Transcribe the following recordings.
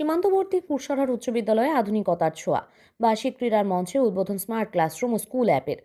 সীমান্তবর্তী কুরসরার উচ্চ বিদ্যালয়ে আধুনিকতার ছোঁয়া। বার্ষিক ক্রীড়ার মঞ্চে উদ্বোধন স্মার্ট ক্লাসরুম ও স্কুল অ্যাপের।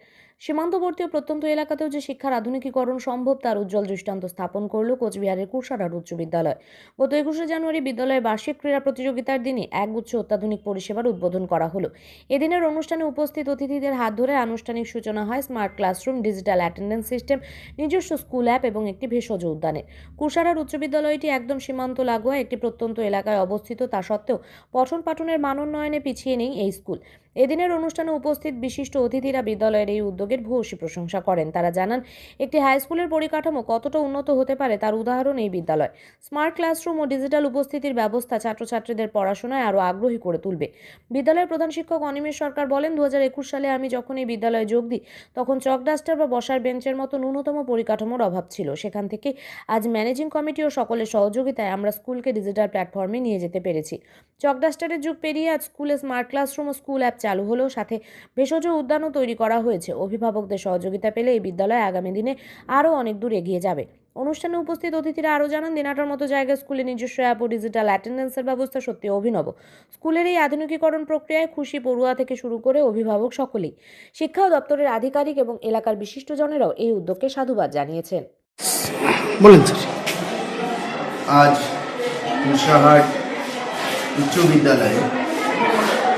সীমান্তবর্তী ও প্রত্যন্ত এলাকাতেও যে শিক্ষার আধুনিকীকরণ সম্ভব, তার উজ্জ্বল দৃষ্টান্ত স্থাপন করল কোচবিহারের কুরসাহার উচ্চ বিদ্যালয়। গত একুশে জানুয়ারি বিদ্যালয়ের বার্ষিক ক্রীড়া প্রতিযোগিতার দিনে একগুচ্ছ অত্যাধুনিক পরিষেবার উদ্বোধন করা হলো। এদিনের অনুষ্ঠানে উপস্থিত অতিথিদের হাত ধরে আনুষ্ঠানিক সূচনা হয় smart classroom, digital attendance system, নিজস্ব স্কুল অ্যাপ এবং একটি ভেষজ উদ্যানের। কুশারার উচ্চ বিদ্যালয়টি একদম সীমান্ত লাগোয়া, একটি প্রত্যন্ত এলাকায় অবস্থিত, তা সত্ত্বেও পঠন পাঠনের মানোন্নয়নে পিছিয়ে নেই এই স্কুল। এদিনের অনুষ্ঠানে উপস্থিত বিশিষ্ট অতিথিরা বিদ্যালয়ের এই উদ্যোগের ভূয়সী প্রশংসা করেন। তারা জানান, একটি হাই স্কুলের পরিকাঠামো কতটা উন্নত হতে পারে তার উদাহরণ এই বিদ্যালয়। স্মার্ট ক্লাসরুম ও ডিজিটাল উপস্থিতির ব্যবস্থা ছাত্রছাত্রীদের পড়াশোনায় আরও আগ্রহী করে তুলবে। বিদ্যালয়ের প্রধান শিক্ষক অনিমেষ সরকার বলেন দু হাজার একুশ সালে আমি যখন এই বিদ্যালয়ে যোগ দিই, তখন চক ডাস্টার বা বসার বেঞ্চের মতো ন্যূনতম পরিকাঠামোর অভাব ছিল। সেখান থেকে আজ ম্যানেজিং কমিটি ও সকলের সহযোগিতায় আমরা স্কুলকে ডিজিটাল প্ল্যাটফর্মে নিয়ে যেতে পেরেছি। চক ডাস্টারের যুগ পেরিয়ে আজ স্কুলে স্মার্ট ক্লাসরুম ও স্কুল অ্যাপ চালু হলেও সাথে ভেষজ উদ্যানও তৈরি করা হয়েছে। অভিভাবকদের সহযোগিতা পেলে এই বিদ্যালয় আগামী দিনে আরও অনেক দূর এগিয়ে যাবে। অনুষ্ঠানে উপস্থিত অতিথিরা আরও জানান, দিনাটার মতো জায়গায় স্কুলে নিজস্ব অ্যাপ ও ডিজিটাল অ্যাটেন্ডেন্সের ব্যবস্থা সত্যি অভিনব। স্কুলের এই আধুনিকীকরণ প্রক্রিয়ায় খুশি পড়ুয়া থেকে শুরু করে অভিভাবক সকলেই। শিক্ষা দপ্তরের আধিকারিক এবং এলাকার বিশিষ্টজনেরাও এই উদ্যোগকে সাধুবাদ জানিয়েছেন। বলেন আজ মুসাহাট উচ্চ বিদ্যালয়ে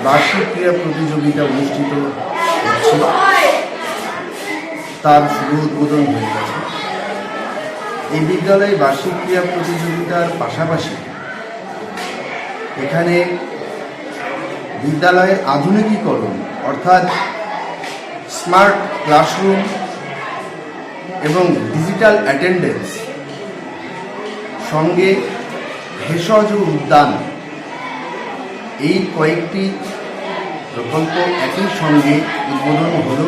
বার্ষিক ক্রীড়া প্রতিযোগিতা অনুষ্ঠিত হচ্ছে। তার শুভ উদ্বোধন হয়ে গেছে। এই বিদ্যালয়ে বার্ষিক ক্রীড়া প্রতিযোগিতার পাশাপাশি এখানে বিদ্যালয়ের আধুনিকীকরণ, অর্থাৎ স্মার্ট ক্লাসরুম এবং ডিজিটাল অ্যাটেন্ডেন্স সঙ্গে ভেষজ উদ্যান, এই কয়েকটি প্রকল্প একই সঙ্গে উদ্বোধন হলো।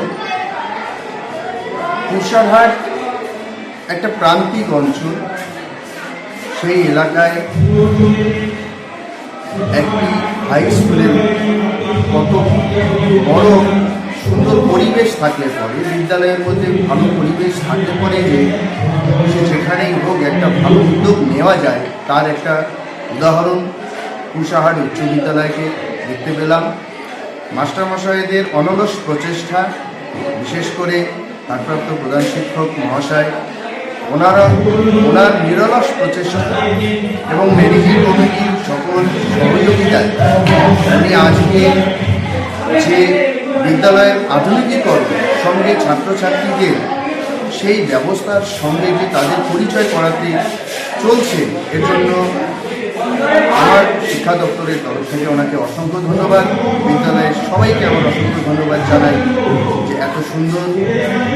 কুশারহাট একটা প্রান্তিক অঞ্চল। সেই এলাকায় একটি হাই স্কুলের কত বড় সুন্দর পরিবেশ থাকলে পরে, বিদ্যালয়ের মধ্যে ভালো পরিবেশ থাকলে পরে যে সে যেখানেই হোক একটা ভালো উদ্যোগ নেওয়া যায়, তার একটা উদাহরণ কুশাহার উচ্চ বিদ্যালয়কে দেখতে পেলাম। মাস্টারমশাইদের অনলস প্রচেষ্টা, বিশেষ করে ভারপ্রাপ্ত প্রধান শিক্ষক মহাশয়, ওনারা, ওনার নিরলস প্রচেষ্টা এবং ম্যানেজিং কমিটির সকল সহযোগিতায় উনি আজকে যে বিদ্যালয়ের আধুনিকীকরণ সঙ্গে ছাত্রছাত্রীদের সেই ব্যবস্থার সঙ্গে যে তাদের পরিচয় করাতে চলছে, এর জন্য আমার শিক্ষা দপ্তরের তরফ থেকে ওনাকে অসংখ্য ধন্যবাদ বিদ্যালয়ের সবাইকে আমার অসংখ্য ধন্যবাদ জানাই যে এত সুন্দর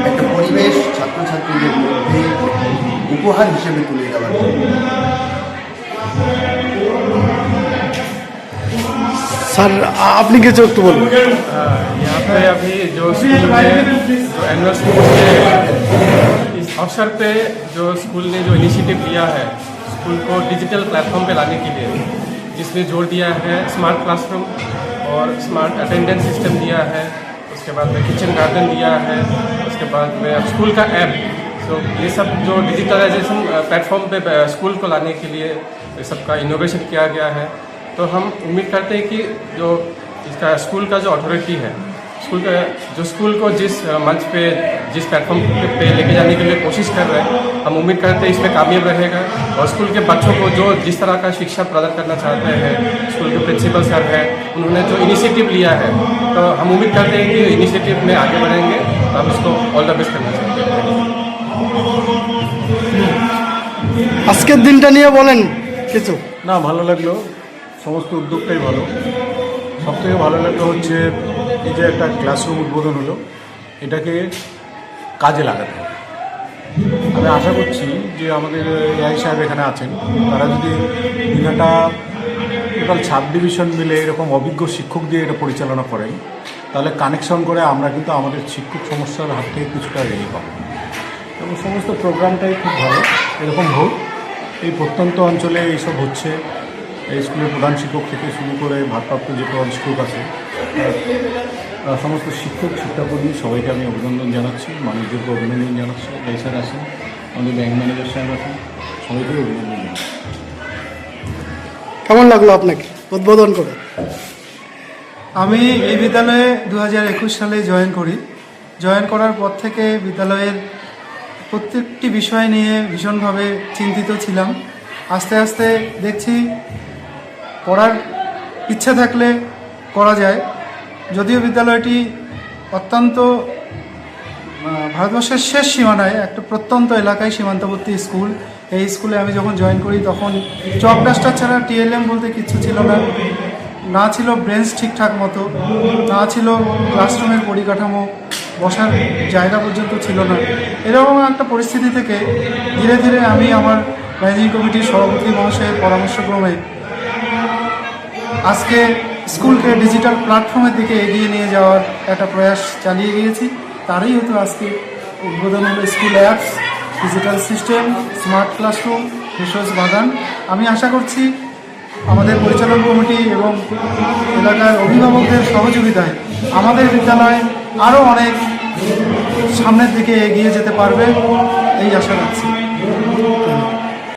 একটা পরিবেশ ছাত্রছাত্রীদের মধ্যে উপহার হিসেবে তুলে দেওয়ার জন্য স্যার আ- আপনি কিছু একটু বলবেন यहाँ पे अभी जो स्कूल में जो एनुअल स्पोर्ट्स डे है, इस अवसर पे जो स्कूल ने जो इनिशिएटिव लिया है स्कूल को डिजिटल प्लेटफॉर्म पे लाने के लिए, जिसमें ज़ोर दिया है स्मार्ट क्लासरूम और स्मार्ट अटेंडेंस सिस्टम दिया है, उसके बाद में किचन गार्डन दिया है, उसके बाद में स्कूल का ऐप। तो ये सब जो डिजिटलाइजेशन प्लेटफॉर्म पे स्कूल को लाने के लिए ये सबका इनोवेशन किया गया है। तो हम उम्मीद करते हैं कि जो इसका स्कूल का जो अथॉरिटी है स्कूल का जो स्कूल को जिस अ, मंच पे जिस प्लेटफॉर्म पे, पे लेके जाने के लिए कोशिश कर रहे हैं हम उम्मीद करते हैं इसमें कामयाब रहेगा और स्कूल के बच्चों को जो जिस तरह का शिक्षा प्रदान करना चाहते हैं स्कूल के प्रिंसिपल सर हैं उन्होंने जो इनिशिएटिव लिया है तो हम उम्मीद करते हैं कि इनिशिएटिव में आगे बढ़ेंगे तो हम इसको ऑल द बेस्ट करना चाहते हैं আজকের দিনটা নিয়ে বলেন কিছু না ভালো লাগলো সমস্ত উদ্যোগটাই ভালো সব থেকে ভালো লাগলো হচ্ছে এই যে একটা ক্লাসরুম উদ্বোধন হলো, এটাকে কাজে লাগাতে হবে। আমি আশা করছি যে আমাদের এআই সাহেব এখানে আছেন, তারা যদি দিনাটা টোটাল সাব ডিভিশন মিলে এরকম অভিজ্ঞ শিক্ষক দিয়ে এটা পরিচালনা করেন, তাহলে কানেকশন করে আমরা কিন্তু আমাদের শিক্ষক সমস্যার হাত থেকে কিছুটা রেডি পাবো। এবং সমস্ত প্রোগ্রামটাই খুব ভালো, এরকম হোক, এই প্রত্যন্ত অঞ্চলে এইসব হচ্ছে। এই স্কুলের প্রধান শিক্ষক থেকে শুরু করে ভারপ্রাপ্ত যে প্রধান শিক্ষক আছে সমস্ত শিক্ষক শিক্ষাকর্মী সবাইকে আমি অভিনন্দন জানাচ্ছি মানুষদেরকে অভিনন্দন জানাচ্ছি। এই স্যার আছেন আমাদের ব্যাংক ম্যানেজার সাহেব আছেন সবাইকে অভিনন্দন জানাচ্ছি। কেমন লাগল আপনাকে? উদ্বোধন করে। আমি এই বিদ্যালয়ে দু হাজার একুশ সালে জয়েন করি। জয়েন করার পর থেকে বিদ্যালয়ের প্রত্যেকটি বিষয় নিয়ে ভীষণভাবে চিন্তিত ছিলাম। আস্তে আস্তে দেখছি পড়ার ইচ্ছা থাকলে করা যায়। যদিও বিদ্যালয়টি অত্যন্ত ভারতবর্ষের শেষ সীমানায়, একটা প্রত্যন্ত এলাকায় সীমান্তবর্তী স্কুল। এই স্কুলে আমি যখন জয়েন করি, তখন চক ডাস্টার ছাড়া টিএলএম বলতে কিচ্ছু ছিল না। না ছিল ব্রেঞ্চ ঠিকঠাক মতো, না ছিল ক্লাসরুমের পরিকাঠামো বসার জায়গা পর্যন্ত ছিল না। এরকম একটা পরিস্থিতি থেকে ধীরে ধীরে আমি আমার ম্যানেজিং কমিটির সভাপতি মহাশয়ের পরামর্শক্রমে আজকে স্কুলকে ডিজিটাল প্ল্যাটফর্মের দিকে এগিয়ে নিয়ে যাওয়ার একটা প্রয়াস চালিয়ে গিয়েছি। তারই হয়তো আজকে উদ্বোধন হলো school apps, digital system, smart classroom, ভেষজ বাগান। আমি আশা করছি আমাদের পরিচালন কমিটি এবং এলাকার অভিভাবকদের সহযোগিতায় আমাদের বিদ্যালয় আরও অনেক সামনের দিকে এগিয়ে যেতে পারবে, এই আশা রাখছি।